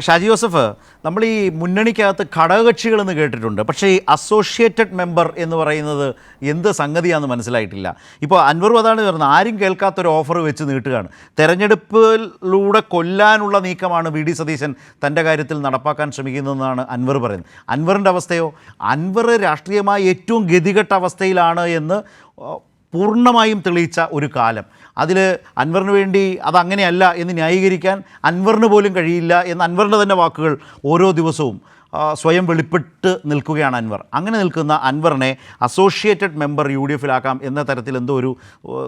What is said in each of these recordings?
Shaji Joseph നമ്മൾ ഈ മുന്നണിക്കകത്ത് ഘടകകക്ഷികൾ എന്ന് കേട്ടിട്ടുണ്ട്. പക്ഷേ ഈ അസോസിയേറ്റഡ് മെമ്പർ എന്ന് പറയുന്നത് എന്ത് സംഗതിയാണെന്ന് മനസ്സിലായിട്ടില്ല. ഇപ്പോൾ അൻവർ അതാണ് പറഞ്ഞത് ആരും കേൾക്കാത്തൊരു ഓഫർ വെച്ച് നീട്ടുകയാണ്. തെരഞ്ഞെടുപ്പിലൂടെ കൊല്ലാനുള്ള നീക്കമാണ് വി ഡി സതീശൻ തന്റെ കാര്യത്തിൽ നടപ്പാക്കാൻ ശ്രമിക്കുന്നതെന്നാണ് അൻവർ പറയുന്നത്. അൻവറിന്റെ അവസ്ഥയോ? അൻവർ രാഷ്ട്രീയമായി ഏറ്റവും ഗതികെട്ട അവസ്ഥയിലാണ് എന്ന് പൂർണമായും തെളിയിച്ച ഒരു കാലം. അതിൽ അൻവറിന് വേണ്ടി അതങ്ങനെയല്ല എന്ന് ന്യായീകരിക്കാൻ അൻവറിന് പോലും കഴിയില്ല എന്ന് അൻവറിന്റെ തന്നെ വാക്കുകൾ ഓരോ ദിവസവും സ്വയം വെളിപ്പെട്ട് നിൽക്കുകയാണ് അൻവർ. അങ്ങനെ നിൽക്കുന്ന അൻവറിനെ അസോസിയേറ്റഡ് മെമ്പർ യു ഡി എഫിലാക്കാം എന്ന തരത്തിൽ എന്തോ ഒരു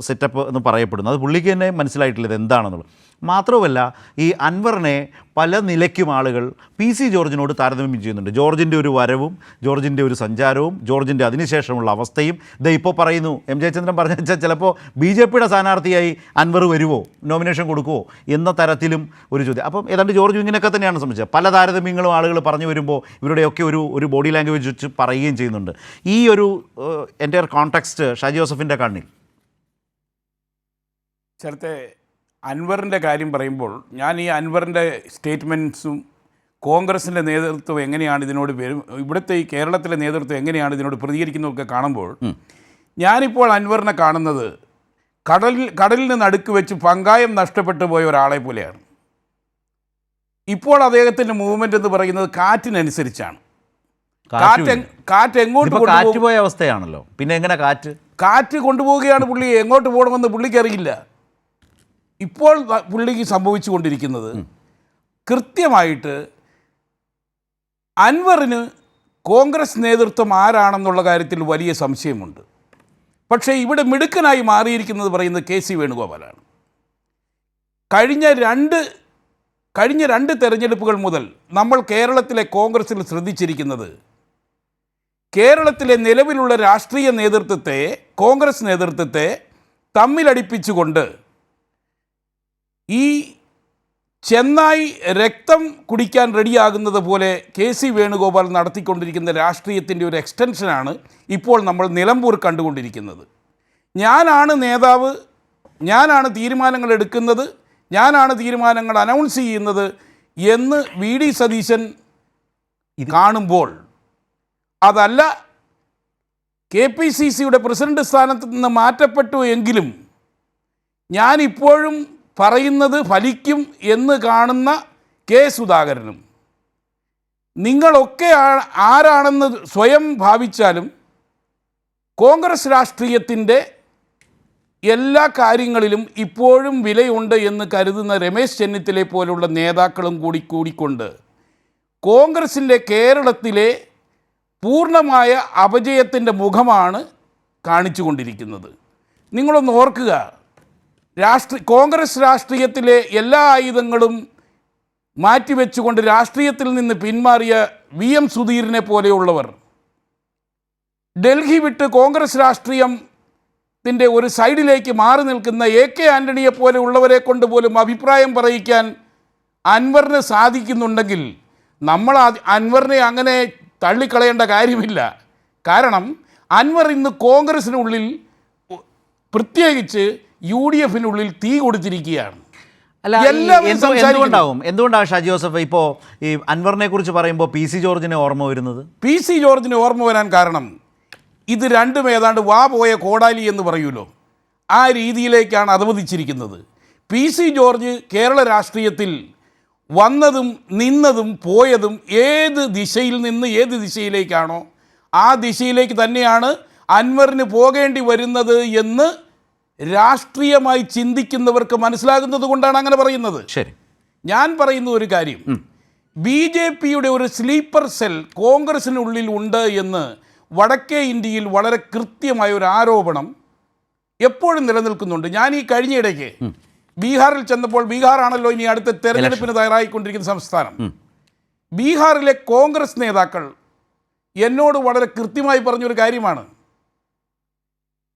സെറ്റപ്പ് എന്ന് പറയപ്പെടുന്നു. അത് പുള്ളിക്ക് തന്നെ മനസ്സിലായിട്ടില്ല ഇത് എന്താണെന്നുള്ളത്. മാത്രവുമല്ല ഈ അൻവറിനെ പല നിലയ്ക്കും ആളുകൾ പി സി ജോർജിനോട് താരതമ്യം ചെയ്യുന്നുണ്ട്. ജോർജിന്റെ ഒരു വരവും ജോർജിന്റെ ഒരു സഞ്ചാരവും ജോർജിന്റെ അതിനുശേഷമുള്ള അവസ്ഥയും ഇത് ഇപ്പോൾ പറയുന്നു. എം ജയചന്ദ്രൻ പറഞ്ഞ വെച്ചാൽ ചിലപ്പോൾ ബി ജെ പിയുടെ സ്ഥാനാർത്ഥിയായി അൻവർ വരുമോ നോമിനേഷൻ കൊടുക്കുമോ എന്ന തരത്തിലും ഒരു ചോദ്യം. അപ്പം ഏതാണ്ട് ജോർജ് ഇങ്ങനെയൊക്കെ തന്നെയാണ് സംബന്ധിച്ചത്. പല താരതമ്യങ്ങളും ആളുകൾ പറഞ്ഞു വരുമ്പോൾ ഇവരുടെയൊക്കെ ഒരു ഒരു ബോഡി ലാംഗ്വേജ് വെച്ച് പറയുകയും ചെയ്യുന്നുണ്ട്. ഈ ഒരു എന്റെ കോൺടാക്സ്റ്റ് ഷാജി ജോസഫിന്റെ കണ്ണിൽ. ചേർത്തെ അൻവറിന്റെ കാര്യം പറയുമ്പോൾ ഞാൻ ഈ അൻവറിന്റെ സ്റ്റേറ്റ്മെന്റ്സും കോൺഗ്രസിന്റെ നേതൃത്വം എങ്ങനെയാണ് ഇതിനോട് വരും ഇവിടുത്തെ ഈ കേരളത്തിലെ നേതൃത്വം എങ്ങനെയാണ് ഇതിനോട് പ്രതികരിക്കുന്നതൊക്കെ കാണുമ്പോൾ ഞാനിപ്പോൾ അൻവറിനെ കാണുന്നത് കടലിൽ കടലിന് നടുക്ക് വെച്ച് പങ്കായം നഷ്ടപ്പെട്ടു പോയ ഒരാളെ പോലെയാണ്. ഇപ്പോൾ അദ്ദേഹത്തിന്റെ മൂവ്മെന്റ് എന്ന് പറയുന്നത് കാറ്റിനനുസരിച്ചാണ്. കാറ്റ് കാറ്റ് എങ്ങോട്ട് കാറ്റ് പോയ അവസ്ഥയാണല്ലോ. പിന്നെ എങ്ങനെ കാറ്റ്? കാറ്റ് കൊണ്ടുപോവുകയാണ് പുള്ളി എങ്ങോട്ട് പോകണമെന്ന് പുള്ളിക്ക് അറിയില്ല. ഇപ്പോൾ പുള്ളിക്ക് സംഭവിച്ചു കൊണ്ടിരിക്കുന്നത് കൃത്യമായിട്ട് അൻവറിന് കോൺഗ്രസ് നേതൃത്വം ആരാണെന്നുള്ള കാര്യത്തിൽ വലിയ സംശയമുണ്ട്. പക്ഷേ ഇവിടെ മിടുക്കനായി മാറിയിരിക്കുന്നത് പറയുന്നത് കെ സി വേണുഗോപാലാണ്. കഴിഞ്ഞ രണ്ട് കഴിഞ്ഞ രണ്ട് തെരഞ്ഞെടുപ്പുകൾ മുതൽ നമ്മൾ കേരളത്തിലെ കോൺഗ്രസിൽ ശ്രദ്ധിച്ചിരിക്കുന്നത് കേരളത്തിലെ നിലവിലുള്ള രാഷ്ട്രീയ നേതൃത്വത്തെ കോൺഗ്രസ് നേതൃത്വത്തെ തമ്മിലടിപ്പിച്ചുകൊണ്ട് ഈ ചെന്നായി രക്തം കുടിക്കാൻ റെഡിയാകുന്നത് പോലെ കെ സി വേണുഗോപാൽ നടത്തിക്കൊണ്ടിരിക്കുന്ന രാഷ്ട്രീയത്തിന്റെ ഒരു എക്സ്റ്റൻഷനാണ് ഇപ്പോൾ നമ്മൾ നിലമ്പൂർ കണ്ടുകൊണ്ടിരിക്കുന്നത്. ഞാനാണ് നേതാവ് ഞാനാണ് തീരുമാനങ്ങൾ എടുക്കുന്നത് ഞാനാണ് തീരുമാനങ്ങൾ അനൗൺസ് ചെയ്യുന്നത് എന്ന് വി ഡി സതീശൻ കാണുമ്പോൾ അതല്ല കെ പി സി സിയുടെ പ്രസിഡന്റ് സ്ഥാനത്ത് നിന്ന് മാറ്റപ്പെട്ടു എങ്കിലും ഞാനിപ്പോഴും പറയുന്നത് ഫലിക്കും എന്ന് കാണുന്ന കെ സുധാകരനും. നിങ്ങളൊക്കെ ആരാണെന്ന് സ്വയം ഭാവിച്ചാലും കോൺഗ്രസ് രാഷ്ട്രീയത്തിന്റെ എല്ലാ കാര്യങ്ങളിലും ഇപ്പോഴും വിലയുണ്ട് എന്ന് കരുതുന്ന രമേശ് ചെന്നിത്തലെ പോലുള്ള നേതാക്കളും കൂടി കൂടിക്കൊണ്ട് കോൺഗ്രസിന്റെ കേരളത്തിലെ പൂർണമായ അപജയത്തിന്റെ മുഖമാണ് കാണിച്ചുകൊണ്ടിരിക്കുന്നത്. നിങ്ങളൊന്ന് ഓർക്കുക രാഷ്ട്രീയ കോൺഗ്രസ് രാഷ്ട്രീയത്തിലെ എല്ലാ ആയുധങ്ങളും മാറ്റിവെച്ചുകൊണ്ട് രാഷ്ട്രീയത്തിൽ നിന്ന് പിന്മാറിയ വി എം സുധീറിനെ പോലെയുള്ളവർ. ഡൽഹി വിട്ട് കോൺഗ്രസ് രാഷ്ട്രീയത്തിന്റെ ഒരു സൈഡിലേക്ക് മാറി നിൽക്കുന്ന എ കെ ആന്റണിയെ പോലെയുള്ളവരെ കൊണ്ട് പോലും അഭിപ്രായം പറയിക്കാൻ അൻവറിന് സാധിക്കുന്നുണ്ടെങ്കിൽ നമ്മൾ അൻവറിനെ അങ്ങനെ തള്ളിക്കളയേണ്ട കാര്യമില്ല. കാരണം അൻവർ ഇന്ന് കോൺഗ്രസിനുള്ളിൽ പ്രത്യേകിച്ച് യു ഡി എഫിനുള്ളിൽ തീ കൊടുത്തിരിക്കുകയാണ്. അല്ല എന്തുകൊണ്ടാവും? എന്തുകൊണ്ടാണ് ഷാജി ജോസഫ് ഇപ്പോൾ ഈ അൻവറിനെ കുറിച്ച് പറയുമ്പോൾ പി സി ജോർജിനെ ഓർമ്മ വരുന്നത്? പി സി ജോർജിനെ ഓർമ്മ വരാൻ കാരണം ഇത് രണ്ടും ഏതാണ്ട് വാ പോയ കോടാലി എന്ന് പറയൂലോ ആ രീതിയിലേക്കാണ് അനുവദിച്ചിരിക്കുന്നത് പി സി ജോർജ് കേരള രാഷ്ട്രീയത്തിൽ വന്നതും നിന്നതും പോയതും ഏത് ദിശയിൽ നിന്ന് ഏത് ദിശയിലേക്കാണോ ആ ദിശയിലേക്ക് തന്നെയാണ് അൻവറിന് പോകേണ്ടി വരുന്നത് എന്ന് രാഷ്ട്രീയമായി ചിന്തിക്കുന്നവർക്ക് മനസ്സിലാകുന്നത് കൊണ്ടാണ് അങ്ങനെ പറയുന്നത്. ശരി. ഞാൻ പറയുന്ന ഒരു കാര്യം. ബി ജെ പിയുടെ ഒരു സ്ലീപ്പർ സെൽ കോൺഗ്രസിനുള്ളിൽ ഉണ്ട് എന്ന് വടക്കേ ഇന്ത്യയിൽ വളരെ കൃത്യമായ ഒരു ആരോപണം എപ്പോഴും നിലനിൽക്കുന്നുണ്ട്. ഞാൻ ഈ കഴിഞ്ഞയിടയ്ക്ക് ബീഹാറിൽ ചെന്നപ്പോൾ ബീഹാറാണല്ലോ ഇനി അടുത്ത തെരഞ്ഞെടുപ്പിന് തയ്യാറായിക്കൊണ്ടിരിക്കുന്ന സംസ്ഥാനം. ബീഹാറിലെ കോൺഗ്രസ് നേതാക്കൾ എന്നോട് വളരെ കൃത്യമായി പറഞ്ഞൊരു കാര്യമാണ്.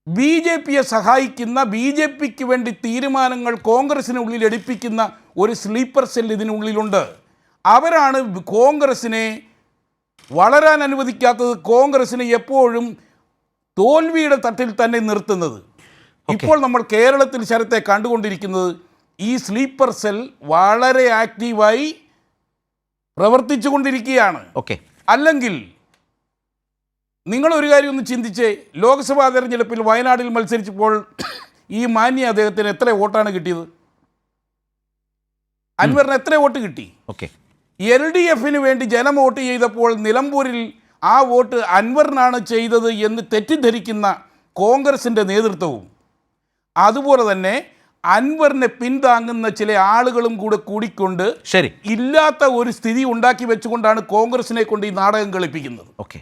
ബി ജെ പിയെ സഹായിക്കുന്ന ബി ജെ പിക്ക് വേണ്ടി തീരുമാനങ്ങൾ കോൺഗ്രസ്സിനുള്ളിൽ എടുപ്പിക്കുന്ന ഒരു സ്ലീപ്പർ സെൽ ഇതിനുള്ളിലുണ്ട്. അവരാണ് കോൺഗ്രസ്സിനെ വളരാൻ അനുവദിക്കാത്തത് കോൺഗ്രസ്സിനെ എപ്പോഴും തോൽവിയുടെ തട്ടിൽ തന്നെ നിർത്തുന്നത്. ഇപ്പോൾ നമ്മൾ കേരളത്തിൽ ശരത്തെ കണ്ടുകൊണ്ടിരിക്കുന്നത് ഈ സ്ലീപ്പർ സെൽ വളരെ ആക്റ്റീവായി പ്രവർത്തിച്ചു കൊണ്ടിരിക്കുകയാണ് ഓക്കെ. അല്ലെങ്കിൽ നിങ്ങൾ ഒരു കാര്യം ഒന്ന് ചിന്തിച്ചേ. ലോക്സഭാ തെരഞ്ഞെടുപ്പിൽ വയനാടിൽ മത്സരിച്ചപ്പോൾ ഈ മാന്യ അദ്ദേഹത്തിന് എത്ര വോട്ടാണ് കിട്ടിയത്? അൻവറിന് എത്ര വോട്ട് കിട്ടി? ഓക്കെ. എൽ ഡി എഫിന് വേണ്ടി ജനം വോട്ട് ചെയ്തപ്പോൾ നിലമ്പൂരിൽ ആ വോട്ട് അൻവറിനാണ് ചെയ്തത് എന്ന് തെറ്റിദ്ധരിക്കുന്ന കോൺഗ്രസിന്റെ നേതൃത്വവും. അതുപോലെ തന്നെ അൻവറിനെ പിന്താങ്ങുന്ന ചില ആളുകളും കൂടെ കൂടിക്കൊണ്ട് ശരി. ഇല്ലാത്ത ഒരു സ്ഥിതി ഉണ്ടാക്കി വെച്ചുകൊണ്ടാണ് കോൺഗ്രസിനെ കൊണ്ട് ഈ നാടകം കളിപ്പിക്കുന്നത്. ഓക്കെ.